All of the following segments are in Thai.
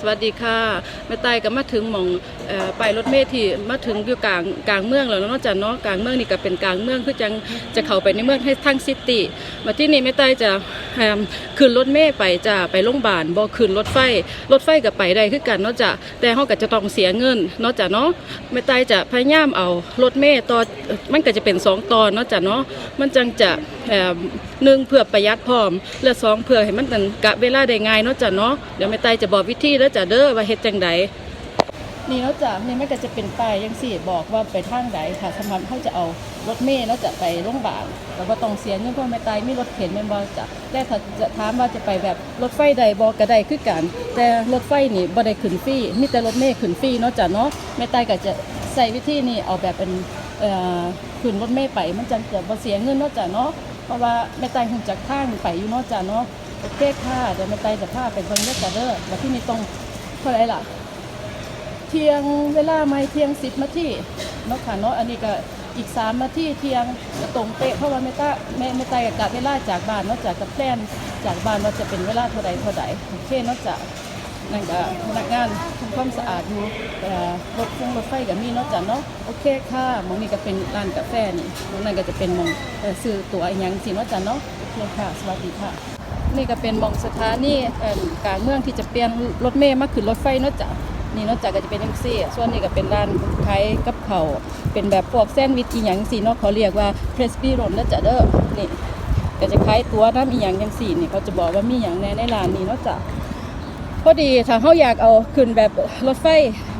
สวัสดีค่ะแม่ตายก็มาถึงหมองออไปรถเมล์ที่มาถึงอยู่กลางกลางเมืองแล้วนาะจ้ะเนาะกลางเมืองนี่ก็เป็นกลางเมืองคือจังจะเข้าไปในเมืองให้ทั้งซิตี้มาที่นี่แม่ตายจะขึ้นรถเมล์ไปจะไปโรงพยาบาลบ่ขึ้นรถไฟ รถไฟก็ไปได้คือกันนาะจ้ะแต่เฮาก็จะต้องเสียเงินนาะจ้ะเนาะแม่ตายจะพยายามเอารถเมล์ต่อมันก็จะเป็นสองตอนนาะจ้ะเนาะมันจังจะหนึ่งเพื่อประหยัดพร้อม และสองเพื่อให้มันกะเวลาได้ง่ายนาะจ้ะเนาะเดี๋ยวแม่ตายจะบอกวิธีแล้วอจ้ะเด้อว่าเฮ็ดจังใดนี่เนาะจ้ะนี่มันก็จะเป็นป้ายยังสี่บอกว่าไปทางใดค่ะสำหรับเขาจะเอารถเมล์เนาะจะไปโรงพยาบาลแล้วก็ต้องเสียเงินเพราะไม่ตายมีรถเข็นแม่นบ่จ้ะแต่ถ้าจะถามว่าจะไปแบบรถไฟใดบ่ก็ได้คือกันแต่รถไฟนี่บ่ได้ขึ้นฟรีมีแต่รถเมล์ขึ้นฟรีเนาะจ้ะเนาะแม่ตายก็จะใส่วิธีนี้เอาแบบเป็นเอ่อขึ้นรถเมล์ไปมันจังจะบ่เสียเงินเนาะจ้ะเนาะเพราะว่าแม่ตายคงจากทางไปอยู่เนาะจ้ะเนาะ โอเคค่ะเดี๋ยวแม่ตายจะพาไปเบิ่งเด้อจ้ะเด้อแล้วที่นี่ต้องเท่าไรล่ะ เที่ยงเวลาไม่เที่ยงสิบนาทีนาะค่ะเนาะอันนี้ก็อีกสามนาทีเที่ยงก็ตรงเป๊ะเพราะว่าไม่ตาไม่ไม่ตายกับกะเวลาจากบ้านนาะจากกับแพลนจากบ้านว่าจะเป็นเวลาเท่าใดเท่าใดโอเคนาะจากนั่นก็พนักงานทำความสะอาดอยู่แต่รถเครื่องรถไฟก็มีนาะจ้ะเนาะโอเคค่ะมองนี้ก็เป็นร้านกาแฟนี่มองนั้นก็จะเป็นมองเอ่ซื้อตั๋วอหยังสินาะจ้ะเนาะโอเคค่ะ สวัสดีค่ะ นี่ก็เป็นมองสถานีกลางเมืองที่จะเปลี่ยนรถเมล์มาขึ้นรถไฟเนาะจ้ะนี่นอกจากก็จะเป็นจังซี่ ส่วนนี้ก็เป็นร้านขายกับเขาเป็นแบบพวกแซนด์วิชอีหยังซี่นาะเขาเรียกว่าเพรสปี้รนแล้วจ้ะเด้อนี่ก็จะขายตัวน้ำอีหยังจังซี่นี่เขาจะบอกว่ามีหยังแน่ในร้านนี้นาะจ้ะพอดีถ้าเขาอยากเอาขึ้นแบบรถไฟ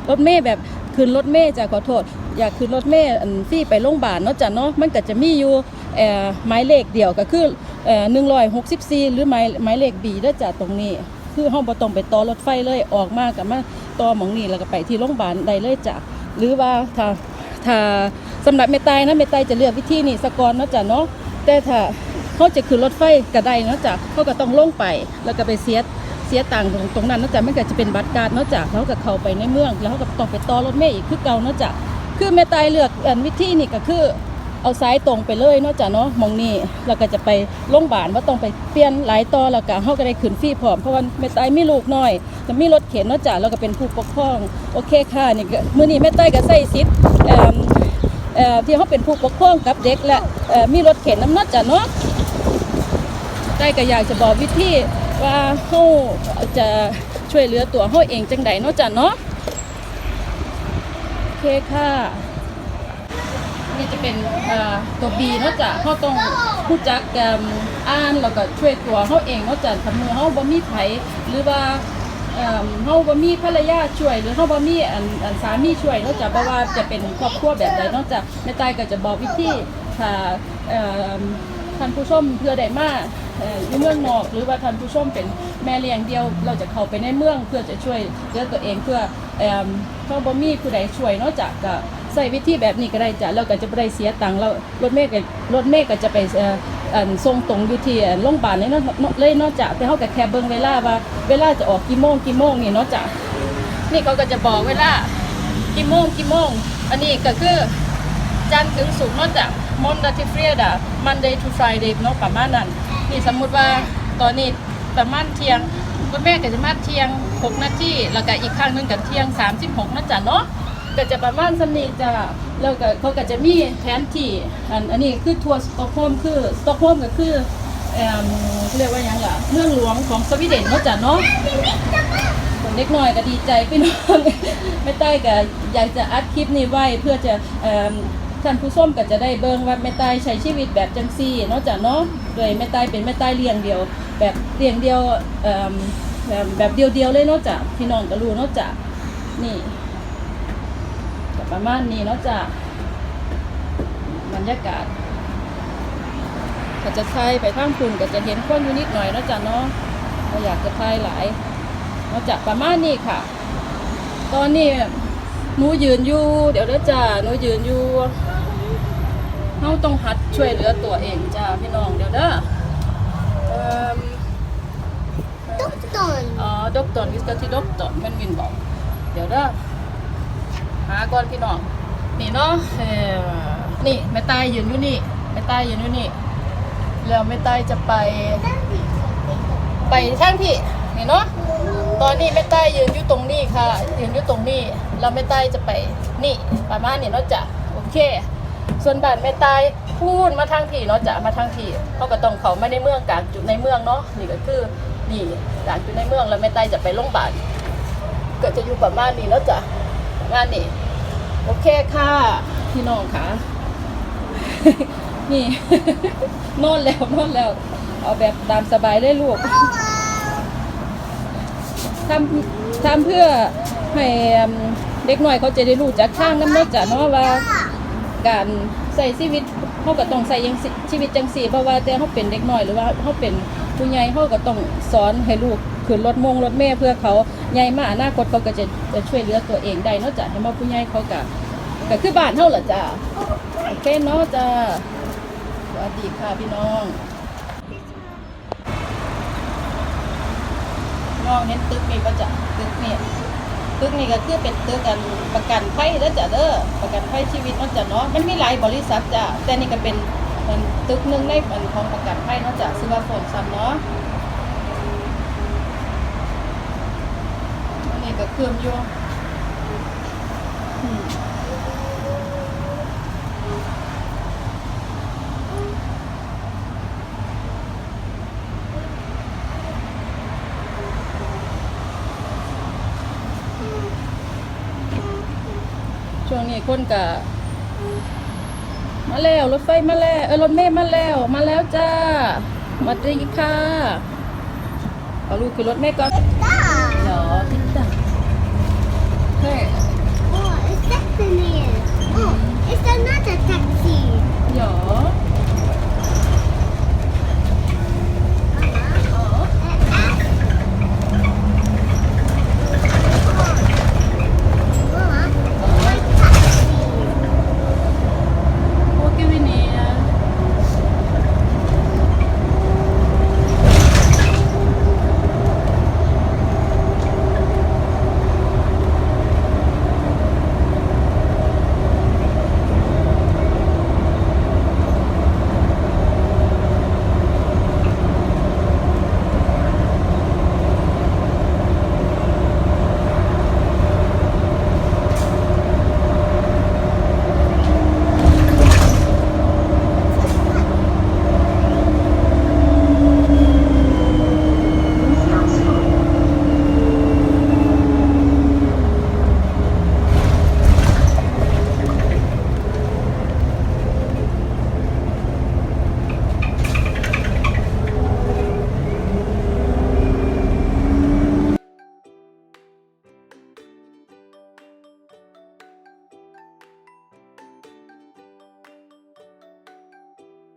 รถเมล์แบบ ขึ้นรถเมล์จ้ะขอโทษ อยากขึ้นรถเมล์ที่ไปโรงพยาบาลเนาะจ้ะเนาะมันก็จะมีอยู่หมายเลขเดียวก็คือเอ่งร้อ164หรือหมายหมายเลข B เด้อจ้ะตรงนี้ คือเฮาบ่ต้องไปต่อรถไฟเลยออกมากับมาต่อหมองนี้แล้วก็ไปที่โรงพยาบาลได้เลยจ้ะหรือว่าถ้าถ้าสำหรับเมตายนะเมตายจะเลือกวิธีนี้สกอนเนาะจ้ะเนาะแต่ถ้าเขาจะขึ้นรถไฟก็ได้เนาะจ้ะเขาก็ต้องลงไปแล้วก็ไปเสีย เสียตังค์ตรงตรงนั้นนอกจากมันก็จะเป็นบัตรการนอกจากเขาก็เขาไปในเมือง แล้วเขาก็ต้องไปต่อรถเมล์อีกคือเก่าเนอกจากคือแม่ตายเลือกอันวิธีนี่ก็คือเอาซ้ายตรงไปเลยเนอกจากเนาะมองนี่แล้วก็จะไปโรงพยาบาลว่าต้องไปเปลี่ยนหลายต่อแล้วก็เขาก็ได้ขึ้นฟรีพร้อมเพราะว่าแม่ตายมีลูกน้อยจะมีรถเข็นเนอกจากแล้วก็เป็นผู้ปกครองโอเคค่ะนี่มื้อนี้แม่ตายก็ใส่สิทธิ์เอิ่มเอ่อที่เขาเป็นผู้ปกครองกับเด็กและเอ่อมีรถเข็นน้ำนอกจากเนาะได้ก็อยากจะบอกวิธี ว่าเฮาจะช่วยเหลือตัวเฮาเองจังใดเนาะจ้ะเนาะโอเคค่ะนี่จะเป็นตัว B เนาะจ้ะเฮาต้องรู้จักอ่านแล้วก็ช่วยตัวเฮาเองเนาะจ้ะถ้ามือเฮาบ่มีไผหรือว่าเอ่อเฮาบ่มีภรรยาช่วย หรือเฮาบ่มีอันอันสามีช่วยเนาะจ้ะบ่ว่าจะเป็นครอบครัวแบบใดเนาะจ้ะแม่ตายก็จะบอกวิธีถ้าเอ่อ ท่านผู้ชมเพื่อได้มาเอ่ออยู่เมืองนอกหรือว่าท่านผู้ชมเป็นแม่เลี้ยงเดียว เราจะเข้าไปในเมืองเพื่อจะช่วยเหลือตัวเองเพื่อเอ่อเพราะบ่มีผู้ใดช่วยนอกจากก็ใส่วิธีแบบนี้ก็ได้จ้ะเราก็จะบ่ได้เสียตังค์แล้วรถเมล์ก็รถเมล์ก็จะไปเอออันส่งตรงอยู่ที่โรงพยาบาลเลยเนาะเลยเนอกจากแต่เฮาก็แค่เบิ่งเวลาว่าเวลาจะออกกี่โมงกี่โมงนี่เนาะจ้ะนี่เขาก็จะบอกเวลากี่โมงกี่โมง อันนี้ก็คือจันทร์ถึงศุกร์เนอกจาก Monday to Friday Monday to Friday เนาะประมาณนั้นนี่สมมุติว่าตอนนี้ประมาณเที่ยงคุณแม่ก็จะมาเที่ยง 6 นาทีแล้วก็อีกครั้งนึงกับเที่ยง 36นะจ๊ะเนาะก็จะประมาณสำนี้จ้ะแล้วก็เขาก็จะมีแผนที่อันอันนี้คือทัวร์สต็อกโฮมคือสต็อกโฮมก็คือเอ่อเรียกว่ายังล่ะเมืองหลวงของสวีเดนเนาะจ้ะเนาะคนเล็กน้อยก็ดีใจพี่น้องไม่ใต้ก็อยากจะอัดคลิปนี้ไว้เพื่อจะเอิ่ม ท่านผู้ชมก็จะได้เบิ่งว่าแม่ใต้ใช้ชีวิตแบบจังซี่นาะจ้ะเนาะโดยแม่ใต้เป็นแม่ใต้เลี้ยงเดียว แบบเลี้ยงเดียวแบบแบบเดียวๆเลยนาะจ้ะพี่น้องก็รู้เนาะจ้ะนี่ก็ประมาณนี้นาะจ้ะบรรยากาศก็จะใช้ไปทางคุณก็จะเห็นคนอยู่นิดหน่อยนาะจ้ะเนาะก็อยากจะถ่ายหลายมาจากประมาณนี้ค่ะ ตอนนี้ หนูยืนอยู่ เดี๋ยวเด้อจ้าหนูยืนอยู่เฮาต้องหัดช่วยเหลือตัวเองจ้าพี่น้องเดี๋ยวเด้อเอ่อ Doktorn. อ๋อด็อกเตอร์วิสกที่ด็อกเตอร์มันมินบอกเดี๋ยวเด้อหาก่อนพี่น้องนี่เนาะเอ่อนี่แม่ตายยืนอยู่นี่แม่ตายยืนอยู่นี่แล้วแม่ตายจะไป ไปทางพี่นี่เนาะ Oh, ตอนนี้แม่ใต้ยืนอยู่ตรงนี้ค่ะ ยืนอยู่ตรงนี้ แล้วแม่ใต้จะไปนี่ประมาณนี้เนาะจ้ะโอเค ส่วนบ้านแม่ใต้พูดมาทางที่เนาะจ้ะมาทางที่เขาก็ต้องเขาไม่ในเมืองกลางจุดในเมืองเนาะนี่ก็คือนี่กลางจุดในเมืองแล้วแม่ใต้จะไปโรงพยาบาลก็จะอยู่ประมาณนี้แล้วจ้ะประมาณนี้โอเคค่ะพี่น้องค่ะนี่นอนแล้วนอนแล้ว เอาแบบตามสบายเลยลูกทำทำเพื่อให้ เด็กหน่อยเขาจะได้รู้จักทางน้ำเนอกจากเนาะว่า การใส่ชีวิตเขาก็ต้องใส่ยังชีวิตจังสี่เพราะว่าแต่เขาเป็นเด็กน้อยหรือว่าเขาเป็นผู้ใหญ่เขาก็ต้องสอนให้ลูกขึ้นรถมงรถแม่เพื่อเขาใหญ่มาอนาคตเขาก็จะจะช่วยเหลือตัวเองได้เนอกจากให้มาผู้ใหญ่เขาก็ก็คือบ้านเฮาหละจ้าโอเคเนาะจ้าสวัสดีค่ะพี่น้องน้องเห็นตึกนี่ก็จะตึกนี่ย ตึกนี่ก็คือเป็นตึกกันประกันภัยแล้อจ้ะเด้อประกันภัยชีวิตเนาะจ้ะเนาะมันมีหลายบริษัทจ้ะแต่นี่ก็เป็นเป็นตึกหนึงในอันของประกันภัยเนาะจ้ะซื้อว่าโฟนซ้ำเนาะอันนี้ก็เครื่องอยู่ นี้คนกะมาแล้วรถไฟมาแล้วเออรถเมล์มาแล้วมาแล้วจ้ามาดีค่ะเอาลูกคือรถเมล์ก่อนเหรอที่ต่างเฮ้ย Oh, is that the name? Oh, it's another taxi.